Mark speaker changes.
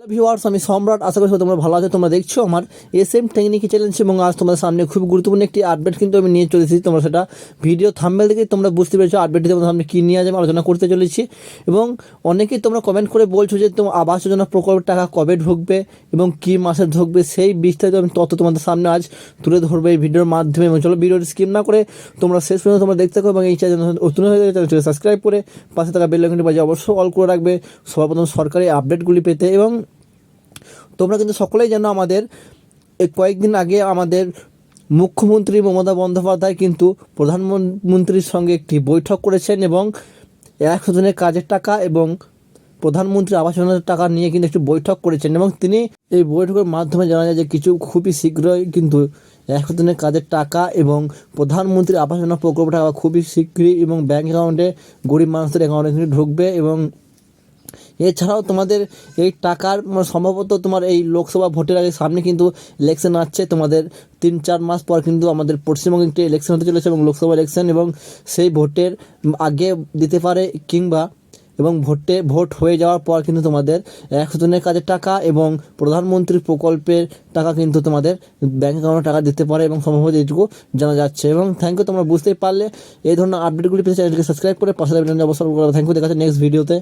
Speaker 1: Viewers আমি সম্রাট। আশা করি তোমরা ভালো আছো, তোমরা দেখছ আমার এস এম টেকনিকি চ্যালেঞ্জ এবং আজ তোমাদের সামনে খুব গুরুত্বপূর্ণ একটি আপডেট কিন্তু আমি নিয়ে চলেছি। তোমরা সেটা ভিডিও থাম্বেল থেকে তোমরা বুঝতে পেরেছ আপডেটটি তোমাদের সামনে কী নিয়ে আমি আলোচনা করতে চলেছি। এবং অনেকেই তোমরা কমেন্ট করে বলছো যে তোমার আবাস যোজনা প্রকল্পের টাকা কবে ঢুকবে এবং কী মাসে ঢুকবে, সেই বিস্তারিত আমি তথ্য তোমাদের সামনে আজ তুলে ধরবো এই ভিডিওর মাধ্যমে। এবং চলো ভিডিওটি স্কিপ না করে তোমরা শেষ পর্যন্ত তোমরা দেখতে থাকো এবং এই চ্যানেল নতুন হয়ে চ্যানেলটিকে সাবস্ক্রাইব করে পাশে থাকা বেল বাজে অবশ্যই অল করে রাখবে। সবার প্রথম সরকারি আপডেটগুলি পেতে এবং তোমরা কিন্তু সকলেই জানো আমাদের কয়েকদিন আগে আমাদের মুখ্যমন্ত্রী মমতা বন্দ্যোপাধ্যায় কিন্তু প্রধানমন্ত্রীর সঙ্গে একটি বৈঠক করেছেন এবং একশো জনের কাজের টাকা এবং প্রধানমন্ত্রী আবাস যোজনার টাকা নিয়ে কিন্তু একটি বৈঠক করেছেন এবং তিনি এই বৈঠকের মাধ্যমে জানা যায় যে কিছু খুবই শীঘ্রই কিন্তু একশো দিনের কাজের টাকা এবং প্রধানমন্ত্রী আবাস যোজনা প্রকল্প টাকা খুবই শীঘ্রই এবং ব্যাঙ্ক অ্যাকাউন্টে গরিব মানুষদের অ্যাকাউন্টে কিন্তু ঢুকবে এবং এছাড়াও তোমাদের এই টাকার সম্ভবত তোমার এই লোকসভা ভোটের আগে সামনে কিন্তু ইলেকশন আসছে। তোমাদের তিন চার মাস পর কিন্তু আমাদের পশ্চিমবঙ্গে একটি ইলেকশন হতে চলেছে এবং লোকসভা ইলেকশন এবং সেই ভোটের আগে দিতে পারে কিংবা এবং ভোটে ভোট হয়ে যাওয়ার পর কিন্তু তোমাদের একশো জনের কাজের টাকা এবং প্রধানমন্ত্রী প্রকল্পের টাকা কিন্তু তোমাদের ব্যাঙ্ক অ্যাকাউন্টে টাকা দিতে পারে এবং সম্ভবত এইটুকু জানা যাচ্ছে। এবং থ্যাংক ইউ তোমরা বুঝতেই পারলে। এই ধরনের আপডেটগুলি পেতে চ্যানেলটিকে সাবস্ক্রাইব করে পাশে অবশ্যই থ্যাংক ইউ দেখা যাচ্ছে নেক্সট ভিডিওতে